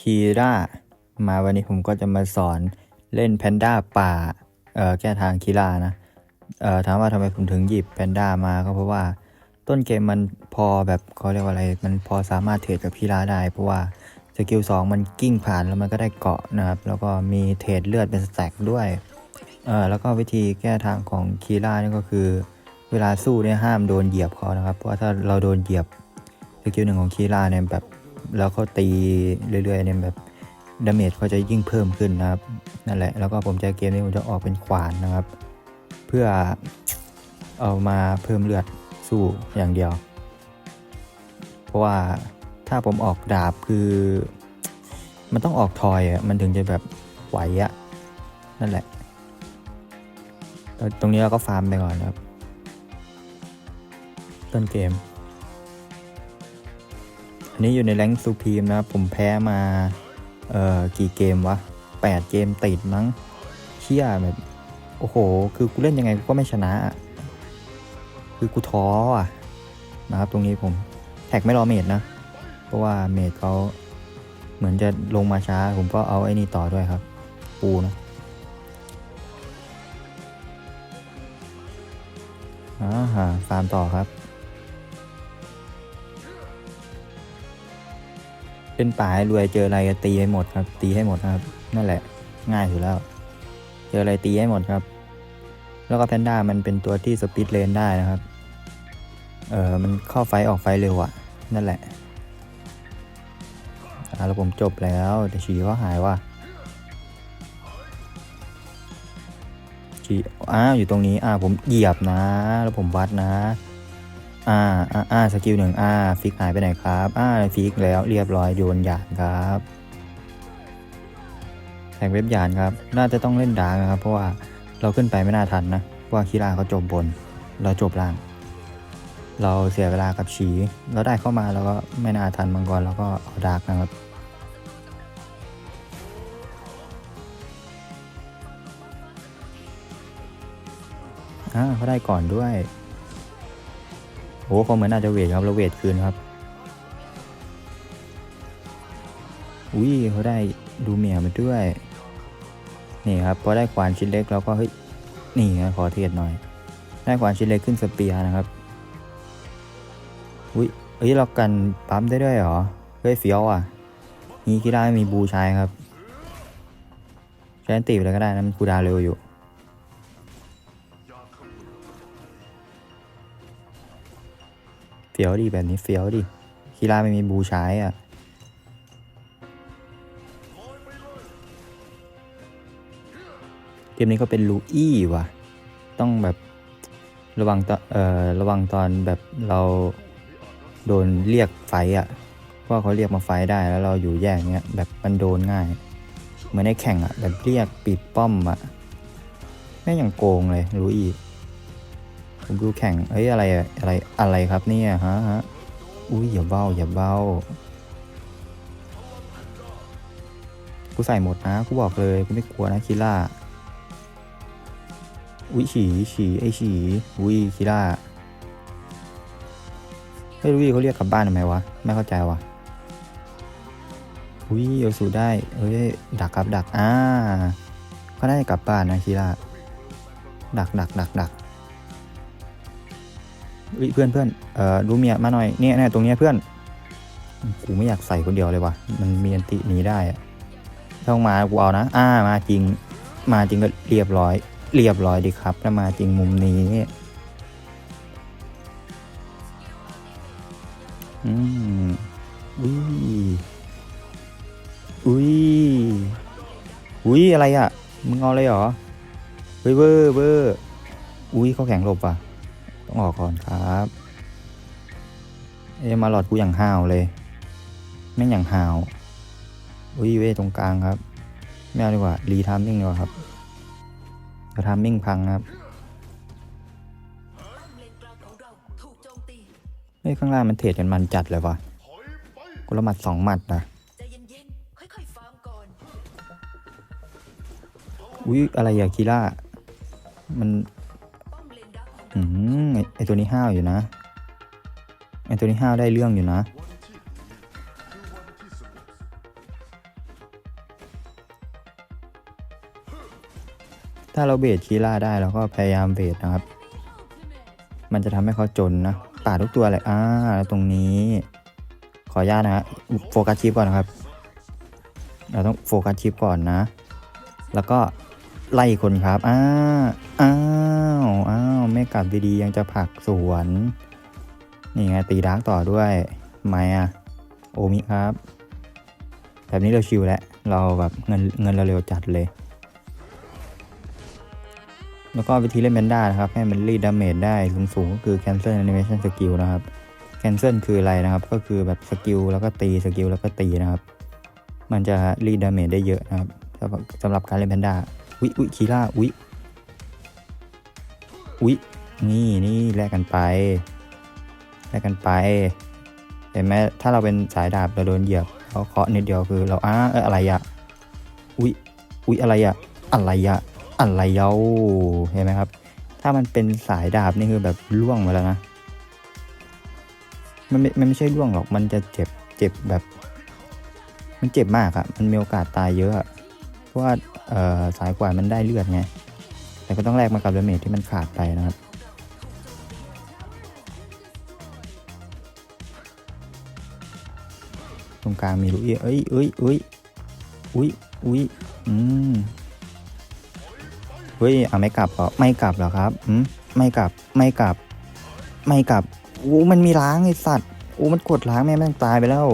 คีร่ามาวันนี้ผมก็จะมาสอนเล่นแพนด้าป่าเอ่อแก้ทางคีร่านะเอ่อถามว่าทำไมผมถึงหยิบแพนด้ามาก็เพราะว่าต้นเกมมันพอแบบเขาเรียกว่าอะไร มันพอสามารถเทรดกับคีร่าได้ เพราะว่าสกิลสองมันกิ้งผ่านแล้วมันก็ได้เกาะนะครับ แล้วก็มีเทรดเลือดเป็นสแต็กด้วยเอ่อแล้วก็วิธีแก้ทางของคีร่านี่ก็คือเวลาสู้เนี่ยห้ามโดนเหยียบเขานะครับ เพราะว่าถ้าเราโดนเหยียบสกิลหนึ่งของคีร่าเนี่ยแบบ แล้วเขาตีเรื่อยๆเนี่ยแบบดาเมจเขาจะยิ่งเพิ่มขึ้นนะครับนั่นแหละแล้วก็ผมจะเกมนี้ผมจะออกเป็นขวานนะครับ เพื่อเอามาเพิ่มเลือดสู้อย่างเดียว เพราะว่าถ้าผมออกดาบคือ มันต้องออกทอยอะมันถึงจะแบบไหวอะนั่นแหละ ตรงนี้เราก็ฟาร์มไปก่อนนะครับ ต้นเกม นี้อยู่ในแรงค์ซูพีมนะครับ ผมแพ้มา เอ่อ กี่เกมวะแปดเกมติดมั้งเชี่ยแบบโอ้โห คือกูเล่นยังไงกูก็ไม่ชนะอะคือกูท้ออะ นะครับตรงนี้ผมแท็กไม่รอเมดนะ เพราะว่าเมดเขาเหมือนจะลงมาช้า ผมก็เอาไอ้นี่ต่อด้วยครับ ปูนะอ่าฮะฟาร์มต่อครับ เป็นป่าให้รวยเจออะไรตีให้หมดครับ ตีให้หมดนะครับ นั่นแหละ ง่ายอยู่แล้ว เจออะไรตีให้หมดครับ แล้วก็แพนด้ามันเป็นตัวที่สปีดเลนได้นะครับ เออมันเข้าไฟออกไฟเร็วอะนั่นแหละอ่าแล้วผมจบแล้วแต่ฉีก็หายว่ะฉีอ้าวอยู่ตรงนี้อ่าผมเหยียบนะ แล้วผมวัดนะ อ่าอ่าอ่าสกิลหนึ่งอ่าฟิกหายไปไหนครับอ่าฟิกแล้วเรียบร้อยโยนหยานครับแข่งเว็บหยานครับ น่าจะต้องเล่นดาร์กนครับ เพราะว่าเราขึ้นไปไม่น่าทันนะเพราะว่าคีราเขาจบบน เราจบล่าง เราเสียเวลากับฉีเราได้เข้ามาแล้วก็ไม่น่าทันมังกรแล้วก็เอาดาร์กนะครับ อ่าเขาได้ก่อนด้วย โอ้เขาเหมือนน่าจจะเวทครับเราเวทคืนครับ อุ้ยเขาได้ดูเมียมาด้วย นี่ครับพอได้ขวานชิ้นเล็กแล้วก็เฮ้ย นี่นะขอเทียดหน่อย ได้ขวานชิ้นเล็กขึ้นสเปียนะครับ อุ้ยเอ้ยเรากันปั๊มได้ด้วยเหรอ เฮ้ยเฟี้ยวอะ นี่กีฬาไม่มีบูชายครับใช้อันตีไปเลยก็ได้นะมันคูดาเร็วอยู่ เฟี้ยวดิแบบนี้เฟี้ยวดิคีราไม่มีบูใช้อะเกมนี้เขาเป็นลูอี้ว่ะ ต้องแบบระวังตอนเอ่อระวังตอนแบบเราโดนเรียกไฟอะเพราะว่าเขาเรียกมาไฟได้แล้วเราอยู่แยกเนี้ยแบบมันโดนง่าย เหมือนในแข่งอะแบบเรียกปิดป้อมอะแม่อย่างโกงเลยลูอี้ ผมดูแข่งเอ้ยอะไรอะอะไรอะไรครับเนี่ยฮะฮะอุ้ยอย่าเบ้าอย่าเบ้ากูใส่หมดนะกูบอกเลยกูไม่กลัวนะคิล่าอุ้ยฉีฉีไอฉีอุ้ยคิล่าเฮ้ยลุยเขาเรียกกลับบ้านทำไมวะไม่เข้าใจวะอุ้ยเอาสูได้เอ้ยดักครับดักอ่าเขาได้กลับบ้านนะคิล่าดักดักดักดัก เพื่อนเพื่อนเอ่อดูเมียมาหน่อยเนี่ยเนี่ยตรงเนี้ยเพื่อนกูไม่อยากใส่คนเดียวเลยว่ะมันมีอันติหนีได้ต้องมากูเอานะอ่ามาจริง มาจริงก็เรียบร้อย เรียบร้อยดีครับถ้ามาจริงมุมนี้อืมอุ้ยอุ้ยอุ้ยอะไรอะ มึงเอาเลยเหรอเฮ้ยเวอร์เวอร์อุ้ยเขาแข็งหลบอะ ต้องออกก่อนครับ เอมาหลอดกูอย่างห้าวเลยแม่งอย่างห้าวอุ้ยเว้ตรงกลางครับ ไม่เอาดีกว่า รีทามมิ่งดีกว่าครับเดี๋ยวทามมิ่งพังครับเฮ้ยข้างล่างมันเทรดกันมันจัดเลยวะกูละหมัดสองหมัดนะอุ้ยอะไรอย่าคีล่า มัน อืมไอตัวนี้ห้าวอยู่นะ ไอตัวนี้ห้าวได้เรื่องอยู่นะ ถ้าเราเบรดคีล่าได้เราก็พยายามเบรดนะครับ มันจะทำให้เขาจนนะป่าทุกตัวเลยอ่าตรงนี้ ขออนุญาตนะฮะโฟกัสชิปก่อนนะครับ เราต้องโฟกัสชิปก่อนนะ แล้วก็ไล่คนครับ อ่า อ้าว อ้าว ไม่กลับดีๆยังจะผลักสวน นี่ไงตีดาร์กต่อด้วยไม่อะโอมิครับ แบบนี้เราชิวแล้ว เราแบบเงินเงินเราเร็วจัดเลย แล้วก็วิธีเล่นแมนด้านะครับ ให้มันรีดดาเมจได้สูงสูงๆก็คือ cancel animation skill นะครับ cancel คืออะไรนะครับ ก็คือแบบสกิลแล้วก็ตีสกิลแล้วก็ตีนะครับ มันจะรีดดาเมจได้เยอะนะครับสำหรับสำหรับการเล่นแพนด้า อุ๊ยอุ๊ยคีล่า อุ๊ย อุ๊ยนี่นี่แลกกันไปแลกกันไปเห็นไหมถ้าเราเป็นสายดาบเราโดนเหยียบเขาเคาะนิดเดียวคือเราอ้าเอ้ยอะไรอะอุ๊ยอุ๊ยอะไรอะอะไรอะอะไรเย้าเห็นไหมครับ ถ้ามันเป็นสายดาบนี่คือแบบล่วงมาแล้วนะมันไม่มันไม่ใช่ร่วงหรอกมันจะเจ็บเจ็บแบบ มันเจ็บมากอะมันมีโอกาสตายเยอะเพราะว่าสายกว่ามันได้เลือดไง แต่ก็ต้องแลกมากับดาเมจที่มันขาดไปนะครับ ตรงกลางมีลุยเอ้ยเอ้ยเอ้ยอุ้ยอุ้ยอืมเฮ้ยเอาไม่กลับเหรอไม่กลับเหรอครับอืมไม่กลับไม่กลับ ไม่กลับโอ้มันมีล้างไอสัตว์โอ้มันกดล้างแม่แม่งตายไปแล้ว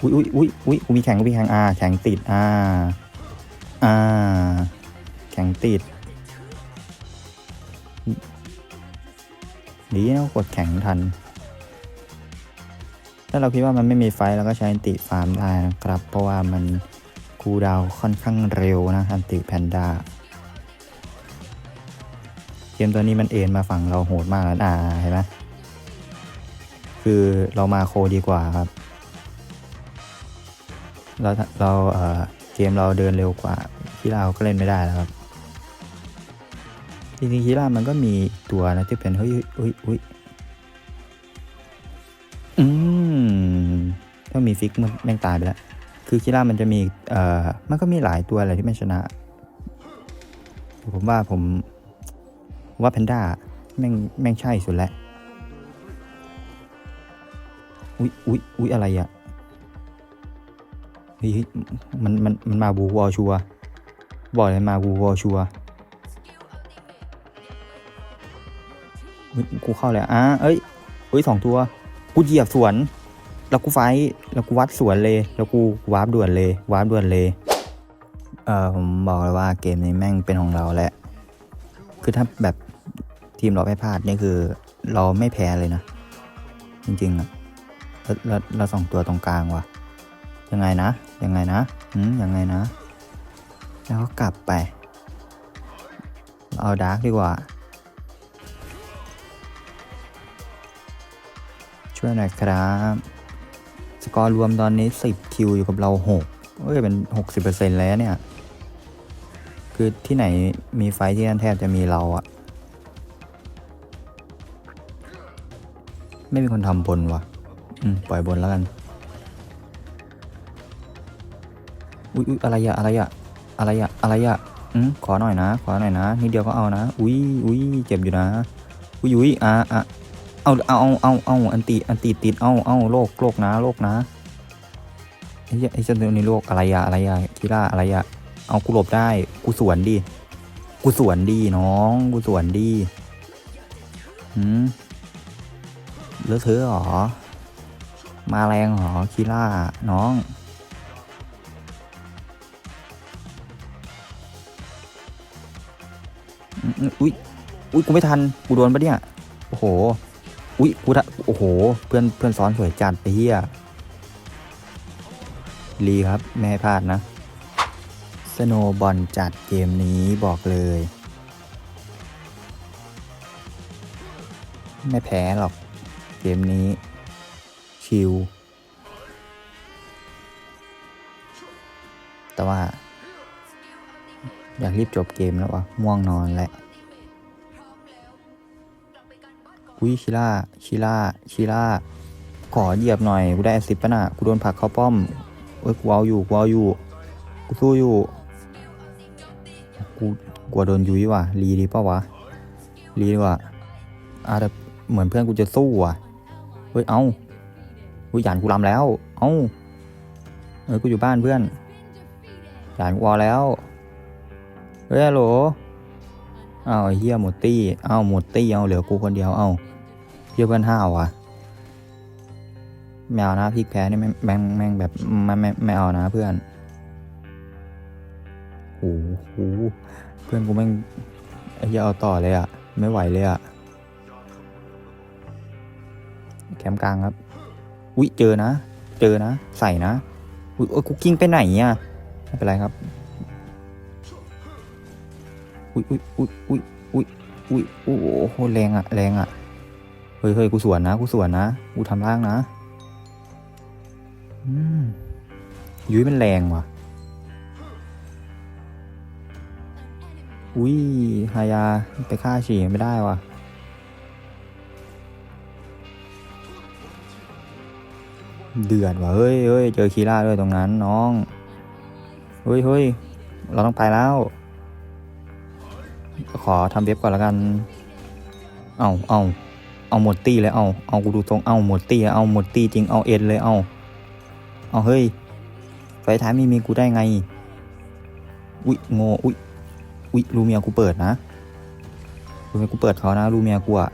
อุ้ยอุ้ยอุ้ยอุ้ยกูมีแข็งกูมีแข็งอ่าแข็งติดอ่าอ่าแข็งติด ดีนะกดแข็งทัน ถ้าเราคิดว่ามันไม่มีไฟเราก็ใช้อันติฟาร์มได้นะครับ เพราะว่ามันคูดาวค่อนข้างเร็วนะอันติแพนด้าเกมตัวนี้มันเอ็นมาฝั่งเราโหดมากแล้วอ่าเห็นไหมคือเรามาโคดีกว่าครับ เราเราเออเกมเราเดินเร็วกว่าคีราก็เล่นไม่ได้แล้วครับ จริงๆคีรามันก็มีตัวนะที่เป็นเฮ้ยเฮ้ยเฮ้ยอืมถ้ามีฟิกมันแม่งตายไปแล้ว คือคีรามันจะมีเอ่อมันก็มีหลายตัวอะไรที่มันชนะ ผมว่าผมว่าแพนด้าแม่งแม่งใช่สุดแล้วอุ๊ยอุ๊ยอุ๊ยอะไรอะเฮ้ยเฮ้ยมันมันมันมาบูวอชัวบอกเลยมาบูวอชัว กูเข้าเลยอะเอ้ยเอ้ยสองตัวกูเหยียบสวน แล้วกูไฟแล้วกูวัดสวนเลย แล้วกูวาร์ปด่วนเลยวาร์ปด่วนเลยเออผมบอกเลยว่าเกมนี้แม่งเป็นของเราแหละ คือถ้าแบบทีมเราไม่พลาดนี่คือเราไม่แพ้เลยนะ จริงๆอะแล้วเราสองตัวตรงกลางว่ะ ยังไงนะ ยังไงนะอืมยังไงนะ แล้วก็กลับไป เอาดาร์กดีกว่า ช่วยหน่อยครับ สกอร์รวมตอนนี้ 10 คิวอยู่กับเรา 6เอ้ยเป็น 60%แล้วเนี่ย คือที่ไหนมีไฟที่นั่นแทบจะมีเราอะไม่มีคนทำบนวะอืม ปล่อยบนแล้วกัน อุ๊ยอุ๊ยอะไรอะอะไรอะอะไรอะอะไรอะอืมขอหน่อยนะ ขอหน่อยนะนิดเดียวก็เอานะ อุ้ยอุ้ยเจ็บอยู่นะ อุ้ยอุ้ยอะอะ เอาเอาเอาเอาเอาอันติอันติติดเอาเอาโลกโลกนะโลกนะไอ้เหี้ยไอ้เจ้าตัวนี้โลกอะไรอะอะไรอะคีร่าอะไรอะเอากูหลบได้กูสวนดิกูสวนดีน้องกูสวนดีหืมเลอะเทอะเหรอ มาแรงเหรอคีล่าน้อง อุ๊ยอุ๊ยกูไม่ทัน กูโดนปะเนี่ย โอ้โห อุ๊ยกูทะโอ้โห เพื่อนเพื่อนซ้อนสวยจัดไปเฮียลีครับ ไม่ให้พลาดนะ สโนบอลจัดเกมนี้บอกเลย ไม่แพ้หรอก เกมนี้ ชิลแต่ว่า อยากรีบจบเกมแล้ววะง่วงนอนแหละ อุ้ยชิล่าชิล่าชิล่าขอเหยียบหน่อย กูได้แอสซิปปะน่ะกูโดนผักเข้าป้อมเอ้ยกูเอาอยู่กูเอาอยู่ กูสู้อยู่ กูกลัวโดนยุ้ยว่ะรีดีป่าวะรีดีว่าอะแต่เหมือนเพื่อนกูจะสู้ว่ะเฮ้ย เอาอุ้ยหยานกูลำแล้ว เอาเออกูอยู่บ้านเพื่อนหยานกูเอแล้ว เฮ้ยฮัลโหลเอาเฮียหมดตี้เอาหมดตี้เอาเหลือกูคนเดียวเอา เฮียเพื่อนห้าวว่ะไม่เอานะพริกแพ้นี่แม่งแม่งแม่งแบบไม่ไม่ไม่เอานะเพื่อนโอ้โหเพื่อนกูแม่งไอ้เหี้ยเอาต่อเลยอะไม่ไหวเลยอะแคมกลางครับ อุ๊ยเจอนะ เจอนะ ใส่นะ อุ๊ยโอ้ยกูกิ้งไปไหนอะ ไม่เป็นไรครับ อุ๊ยอุ๊ยอุ๊ยอุ๊ยอุ๊ยอุ๊ยโอ้โหแรงอะแรงอะ ฮ้ยเฮ้ยกูสวนนะ กูสวนนะ กูทำล่างนะอืมยุ้ยมันแรงว่ะ อุ้ยฮายาไปฆ่าฉี่ไม่ได้ว่ะ เดือดว่ะ เฮ้ยเฮ้ยเจอคีร่าด้วยตรงนั้นน้อง เฮ้ยเฮ้ยเราต้องไปแล้ว ขอทำเว็บก่อนล้วกัน เอาเอา เอาหมดตี้เลยเอาเอากูดูตรงเอาหมดตี้เอาหมดตี้จริงเอาเอ็นเลยเอาเอาเฮ้ยไฟท้ายไม่มีกูได้ไงอุ้ยโง่อุ้ยอุ๊ยรูเมียกูเปิดนะรูเมียกูเปิดเขานะรูเมียกูอะ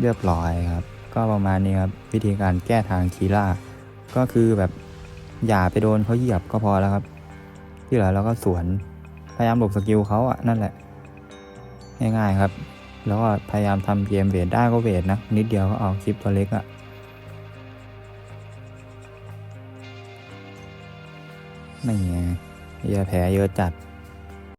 เรียบร้อยครับ ก็ประมาณนี้ครับวิธีการแก้ทางคีล่าก็คือแบบอย่าไปโดนเขาเหยียบก็พอแล้วครับ ที่เหลือเราก็สวนพยายามหลบสกิลเขาอะนั่นแหละ ง่ายๆครับ แล้วก็พยายามทำเกมเวทได้ก็เวทนะ นิดเดียวก็เอาคลิปตัวเล็กอะไม่ไงเหี้ยแผลเยอะจัด